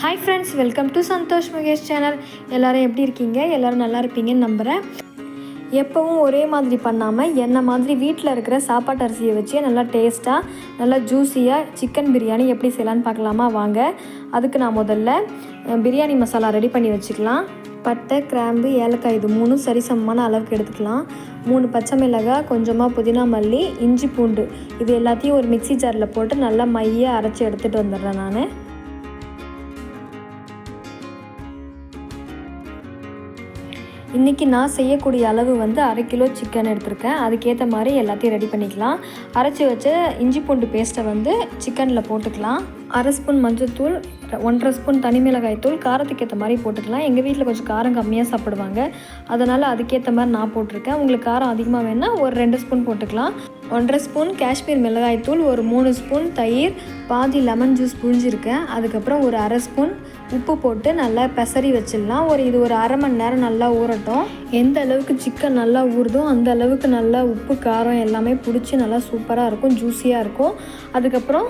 Hi friends welcome to Santosh Mahesh channel எல்லோரும் எப்படி இருக்கீங்க? எல்லோரும் நல்லா இருப்பீங்கன்னு நம்புகிறேன் எப்போவும் ஒரே மாதிரி பண்ணாமல் என்ன மாதிரி வீட்டில் இருக்கிற சாப்பாட்டு அரிசியை வச்சு நல்லா டேஸ்ட்டாக நல்லா ஜூஸியாக சிக்கன் பிரியாணி எப்படி செய்யலான்னு பார்க்கலாமா? வாங்க. அதுக்கு நான் முதல்ல பிரியாணி மசாலா ரெடி பண்ணி வச்சுக்கலாம். பட்டை கிராம்பு ஏலக்காய் இது மூணும் சரிசமமான அளவுக்கு எடுத்துக்கலாம். மூணு பச்சை மிளகாய் கொஞ்சமாக புதினா மல்லி இஞ்சி பூண்டு. இது எல்லாத்தையும் ஒரு மிக்ஸி ஜாரில் போட்டு நல்லா மைய அரைச்சி எடுத்துகிட்டு வந்துடுறேன் நான். இன்றைக்கி நான் செய்யக்கூடிய அளவு வந்து அரை கிலோ சிக்கன் எடுத்திருக்கேன். அதுக்கேற்ற மாதிரி எல்லாத்தையும் ரெடி பண்ணிக்கலாம். அரைச்சி வச்ச இஞ்சி பூண்டு பேஸ்ட்டை வந்து சிக்கனில் போட்டுக்கலாம். அரை ஸ்பூன் மஞ்சள்தூள் ஒன்றரை ஸ்பூன் தனி மிளகாய் தூள் காரத்துக்கு ஏற்ற மாதிரி போட்டுக்கலாம். எங்கள் வீட்டில் கொஞ்சம் காரம் கம்மியாக சாப்பிடுவாங்க. அதனால் அதுக்கேற்ற மாதிரி நான் போட்டிருக்கேன். உங்களுக்கு காரம் அதிகமாக வேணால் ஒரு ரெண்டு ஸ்பூன் போட்டுக்கலாம். ஒன்றரை ஸ்பூன் காஷ்மீர் மிளகாய் தூள் ஒரு மூணு ஸ்பூன் தயிர் பாதி லெமன் ஜூஸ் புழிஞ்சிருக்கேன். அதுக்கப்புறம் ஒரு அரை ஸ்பூன் உப்பு போட்டு நல்லா பெசரி வச்சிடலாம். ஒரு இது ஒரு அரை மணி நேரம் நல்லா ஊறட்டும். எந்த அளவுக்கு சிக்கன் நல்லா ஊறுதோ அந்த அளவுக்கு நல்லா உப்பு காரம் எல்லாமே பிடிச்சி நல்லா சூப்பராக இருக்கும் ஜூஸியாக இருக்கும். அதுக்கப்புறம்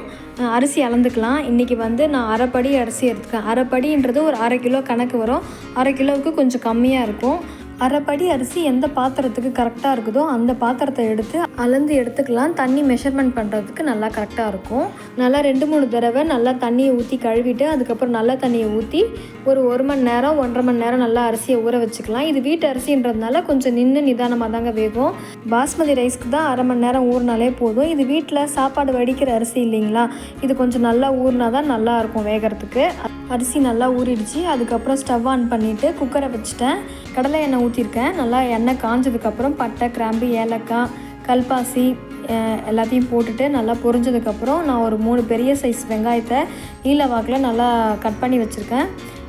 அரிசி அளந்துக்கலாம். இன்றைக்கி வந்து நான் அரைப்படி அரிசி எடுத்துக்கேன். அரைப்படின்றது ஒரு அரை கிலோ கணக்கு வரும். அரை கிலோவுக்கு கொஞ்சம் கம்மியாக இருக்கும். அரைப்படி அரிசி எந்த பாத்திரத்துக்கு கரெக்டாக இருக்குதோ அந்த பாத்திரத்தை எடுத்து அளந்து எடுத்துக்கலாம். தண்ணி மெஷர்மெண்ட் பண்ணுறதுக்கு நல்லா கரெக்டாக இருக்கும். நல்லா ரெண்டு மூணு தடவை நல்லா தண்ணியை ஊற்றி கழுவிட்டு அதுக்கப்புறம் நல்ல தண்ணியை ஊற்றி ஒரு ஒரு மணி நேரம் ஒன்றரை மணி நேரம் நல்லா அரிசியை ஊற வச்சுக்கலாம். இது வீட்டு அரிசின்றதுனால கொஞ்சம் நின்று நிதானமாக தாங்க வேகும். பாஸ்மதி ரைஸ்க்கு தான் அரை மணி நேரம் ஊறினாலே போதும். இது வீட்டில் சாப்பாடு வடிக்கிற அரிசி இல்லைங்களா? இது கொஞ்சம் நல்லா ஊறினா தான் நல்லாயிருக்கும் வேகிறதுக்கு. அரிசி நல்லா ஊறிடுச்சு. அதுக்கப்புறம் ஸ்டவ் ஆன் பண்ணிவிட்டு குக்கரை வச்சுட்டேன். கடலை எண்ணெய் ஊற்றிருக்கேன் நல்லா எண்ணெய் காஞ்சதுக்கப்புறம் பட்டை கிராம்பு ஏலக்காய் கல்பாசி எல்லாத்தையும் போட்டுட்டு நல்லா பொரிஞ்சதுக்கப்புறம் நான் ஒரு மூணு பெரிய சைஸ் வெங்காயத்தை நீல வாக்கில் நல்லா கட் பண்ணி வச்சுருக்கேன்.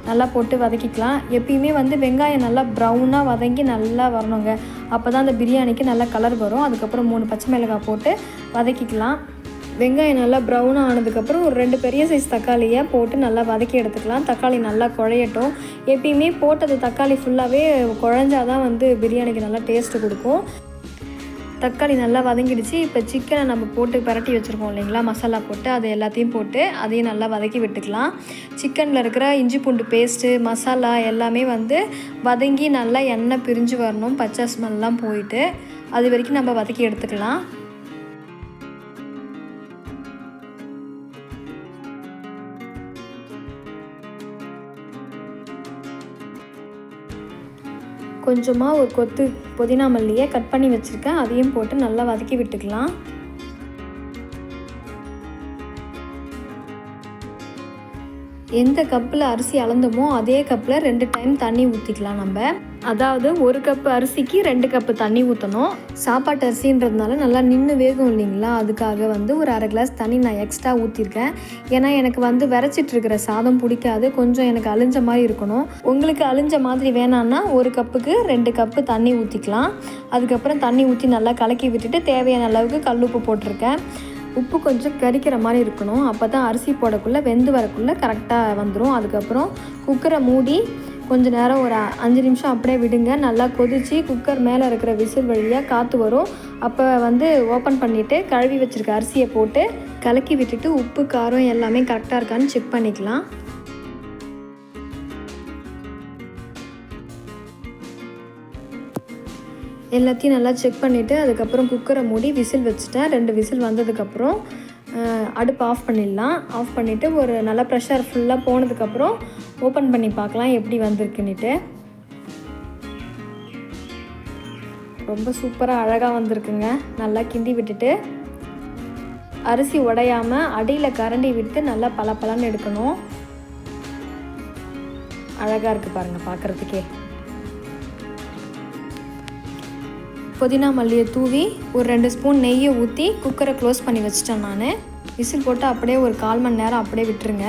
நல்லா போட்டு வதக்கிக்கலாம். எப்பயுமே வந்து வெங்காயம் நல்லா ப்ரௌனாக வதங்கி நல்லா வரணுங்க. அப்போ தான் அந்த பிரியாணிக்கு நல்லா கலர் வரும். அதுக்கப்புறம் மூணு பச்சை மிளகாய் போட்டு வதக்கிக்கலாம். வெங்காயம் நல்லா ப்ரௌனாக ஆனதுக்கப்புறம் ஒரு ரெண்டு பெரிய சைஸ் தக்காளியை போட்டு நல்லா வதக்கி எடுத்துக்கலாம். தக்காளி நல்லா குழையட்டும். எப்பயுமே போட்டது தக்காளி ஃபுல்லாகவே குழஞ்சாதான் வந்து பிரியாணிக்கு நல்லா டேஸ்ட்டு கொடுக்கும். தக்காளி நல்லா வதங்கிடுச்சு. இப்போ சிக்கனை நம்ம போட்டு பரட்டி வச்சுருக்கோம் இல்லைங்களா? மசாலா போட்டு அது எல்லாத்தையும் போட்டு அதையும் நல்லா வதக்கி விட்டுக்கலாம். சிக்கனில் இருக்கிற இஞ்சி பூண்டு பேஸ்ட்டு மசாலா எல்லாமே வந்து வதங்கி நல்லா எண்ணெய் பிரிஞ்சு வரணும். பச்சை ஸ்மெல்லாம் போயிட்டு அது வரைக்கும் நம்ம வதக்கி எடுத்துக்கலாம். கொஞ்சமாக ஒரு கொத்து புதினா மல்லியை கட் பண்ணி வச்சுருக்கேன். அதையும் போட்டு நல்லா வதக்கி விட்டுக்கலாம். எந்த கப்பில் அரிசி அளந்தோமோ அதே கப்பில் ரெண்டு டைம் தண்ணி ஊற்றிக்கலாம் நம்ம. அதாவது ஒரு கப்பு அரிசிக்கு ரெண்டு கப்பு தண்ணி ஊற்றணும் சாப்பாட்டு அரிசின்றதுனால நல்லா நின்று வேகும் இல்லைங்களா? அதுக்காக வந்து ஒரு அரை கிளாஸ் தண்ணி நான் எக்ஸ்ட்ரா ஊற்றிருக்கேன் ஏன்னா எனக்கு வந்து விரைச்சிட்டு இருக்கிற சாதம் பிடிக்காது. கொஞ்சம் எனக்கு அழிஞ்ச மாதிரி இருக்கணும். உங்களுக்கு அழிஞ்ச மாதிரி வேணான்னா ஒரு கப்புக்கு ரெண்டு கப்பு தண்ணி ஊற்றிக்கலாம் அதுக்கப்புறம் தண்ணி ஊற்றி நல்லா கலக்கி விட்டுட்டு தேவையான அளவுக்கு கல்லுப்பு போட்டிருக்கேன். உப்பு கொஞ்சம் கரிக்கிற மாதிரி இருக்கணும். அப்போ தான் அரிசி போடக்குள்ளே வெந்து வரக்குள்ளே கரெக்டாக வந்துடும் அதுக்கப்புறம் குக்கரை மூடி கொஞ்சம் நேரம் ஒரு அஞ்சு நிமிஷம் அப்படியே விடுங்க. நல்லா கொதிச்சு குக்கர் மேலே இருக்கிற விசில் வழியாக காற்று வரும். அப்போ வந்து ஓப்பன் பண்ணிவிட்டு கழுவி வச்சுருக்க அரிசியை போட்டு கலக்கி விட்டுட்டு உப்பு காரம் எல்லாமே கரெக்டாக இருக்கான்னு செக் பண்ணிக்கலாம். எல்லாத்தையும் நல்லா செக் பண்ணிவிட்டு அதுக்கப்புறம் குக்கரை மூடி விசில் வச்சுட்டேன். ரெண்டு விசில் வந்ததுக்கப்புறம் அடுப்பு ஆஃப் பண்ணிடலாம். ஆஃப் பண்ணிவிட்டு ஒரு நல்ல ப்ரெஷர் ஃபுல்லாக போனதுக்கப்புறம் ஓப்பன் பண்ணி பார்க்கலாம் எப்படி வந்திருக்குன்னுட்டு. ரொம்ப சூப்பராக அழகாக வந்திருக்குங்க. நல்லா கிண்டி விட்டுட்டு. அரிசி உடையாமல் அடியில் கரண்டி விட்டு நல்லா பளபளன்னு எடுக்கணும். அழகாக இருக்குது பாருங்கள் பார்க்குறதுக்கே. புதினா மல்லியை தூவி ஒரு ரெண்டு ஸ்பூன் நெய்யை ஊற்றி குக்கரை க்ளோஸ் பண்ணி வச்சிட்டேன் நான். விசில் போட்டு அப்படியே ஒரு கால் மணி நேரம் அப்படியே விட்டுருங்க.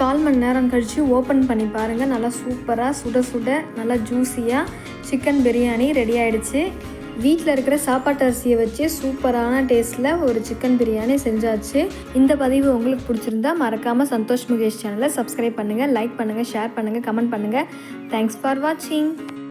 கால் மணி நேரம் கழித்து ஓப்பன் பண்ணி பாருங்கள் நல்லா சூப்பராக சுட சுட நல்லா ஜூஸியாக சிக்கன் பிரியாணி ரெடி ஆகிடுச்சு வீட்டில் இருக்கிற சாப்பாட்டு அரிசியை வச்சு சூப்பரான டேஸ்ட்டில் ஒரு சிக்கன் பிரியாணி செஞ்சாச்சு. இந்த பதிவு உங்களுக்கு பிடிச்சிருந்தா மறக்காமல் சந்தோஷ் முகேஷ் சேனலை சப்ஸ்கிரைப் பண்ணுங்கள் லைக் பண்ணுங்கள் ஷேர் பண்ணுங்கள் கமெண்ட் பண்ணுங்கள் தேங்க்ஸ் ஃபார் வாட்சிங்